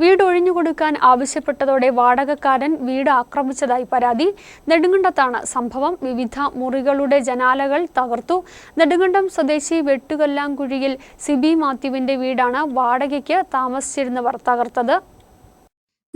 വീട് ഒഴിഞ്ഞുകൊടുക്കാൻ ആവശ്യപ്പെട്ടതോടെ വാടകക്കാരൻ വീട് ആക്രമിച്ചതായി പരാതി. നെടുങ്കണ്ടത്താണ് സംഭവം. വിവിധ മുറികളുടെ ജനാലകൾ തകർത്തു. നെടുങ്കണ്ടം സ്വദേശി വെട്ടുകല്ലാങ്കുഴിയിൽ സിബി മാത്യുവിന്റെ വീടാണ് വാടകയ്ക്ക് താമസിച്ചിരുന്നവർ തകർത്തത്.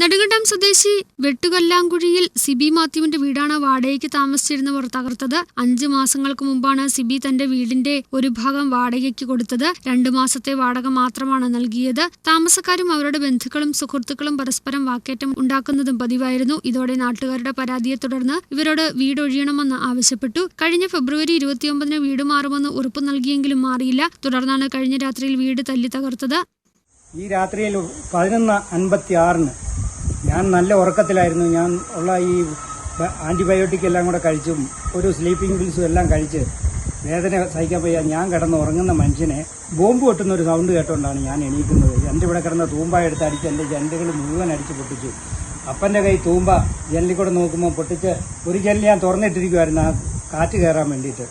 നെടുങ്കണ്ടം സ്വദേശി വെട്ടുകല്ലാങ്കുഴിയിൽ സിബി മാത്യുവിന്റെ വീടാണ് വാടകയ്ക്ക് താമസിച്ചിരുന്നവർ തകർത്തത്. അഞ്ചു മാസങ്ങൾക്ക് മുമ്പാണ് സിബി തന്റെ വീടിന്റെ ഒരു ഭാഗം വാടകയ്ക്ക് കൊടുത്തത്. രണ്ടു മാസത്തെ വാടക മാത്രമാണ് നൽകിയത്. താമസക്കാരും അവരുടെ ബന്ധുക്കളും സുഹൃത്തുക്കളും പരസ്പരം വാക്കേറ്റം ഉണ്ടാക്കുന്നതും പതിവായിരുന്നു. ഇതോടെ നാട്ടുകാരുടെ പരാതിയെ തുടർന്ന് ഇവരോട് വീടൊഴിയണമെന്ന് ആവശ്യപ്പെട്ടു. കഴിഞ്ഞ ഫെബ്രുവരി ഇരുപത്തിയൊമ്പതിന് വീട് മാറുമെന്ന് ഉറപ്പു നൽകിയെങ്കിലും മാറിയില്ല. തുടർന്നാണ് കഴിഞ്ഞ രാത്രിയിൽ വീട് തല്ലി തകർത്തത്. ഈ രാത്രിയിൽ പതിനൊന്ന് അൻപത്തി ആറിന് ഞാൻ നല്ല ഉറക്കത്തിലായിരുന്നു. ഞാൻ ഉള്ള ഈ ആന്റിബയോട്ടിക് എല്ലാം കൂടെ കഴിച്ചും ഒരു സ്ലീപ്പിംഗ് പിൽസും എല്ലാം കഴിച്ച് വേദന സഹിക്കാൻ വയ്യ. ഞാൻ കിടന്ന് ഉറങ്ങുന്ന മനുഷ്യനെ ബോംബ് പൊട്ടുന്ന ഒരു സൗണ്ട് കേട്ടുകൊണ്ടാണ് ഞാൻ എണീക്കുന്നത്. എന്റെ ഇവിടെ കിടന്ന തൂമ്പ എടുത്ത് അടിച്ച് എന്റെ ജനലുകൾ മുഴുവൻ അടിച്ച് പൊട്ടിച്ചു. അപ്പന്റെ കൈ തൂമ്പ ജനലിൽ കൂടെ നോക്കുമ്പോൾ പൊട്ടിച്ച് ഒരു ജനൽ ഞാൻ തുറന്നിട്ടിരിക്കുമായിരുന്നു ആ കാറ്റ് കയറാൻ വേണ്ടിയിട്ട്.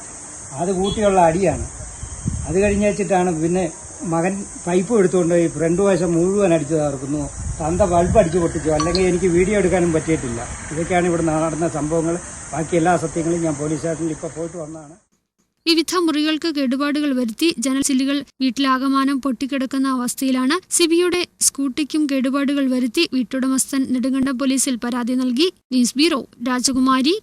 അത് കൂട്ടിയുള്ള അടിയാണ്. അത് കഴിഞ്ഞ് വെച്ചിട്ടാണ് പിന്നെ മകൻ പൈപ്പ് എടുത്തുകൊണ്ട് ഈ ഫ്രണ്ട് വശം മുഴുവൻ അടിച്ചു തകർക്കുന്നു. തന്ത ബൾബ് അടിച്ചു പൊട്ടിച്ചു. അല്ലെങ്കിൽ എനിക്ക് വീഡിയോ എടുക്കാനും പറ്റിയിട്ടില്ല. ഇതൊക്കെയാണ് ഇവിടെ നടന്ന സംഭവങ്ങൾ ബാക്കി എല്ലാ സത്യങ്ങളും ഞാൻ പോലീസ് സ്റ്റേഷനിൽ ഇപ്പോൾ പോയിട്ട് വന്നതാണ്. വിവിധ മുറികൾക്ക് കേടുപാടുകൾ വരുത്തി ജനൽ ചില്ലുകൾ വീട്ടിലാകമാനം പൊട്ടിക്കിടക്കുന്ന അവസ്ഥയിലാണ് സിബിയുടെ സ്കൂട്ടിക്കും കേടുപാടുകൾ വരുത്തി വീട്ടുടമസ്ഥൻ നെടുങ്കണ്ടം പോലീസിൽ പരാതി നൽകി. ന്യൂസ് ബ്യൂറോ രാജകുമാരി.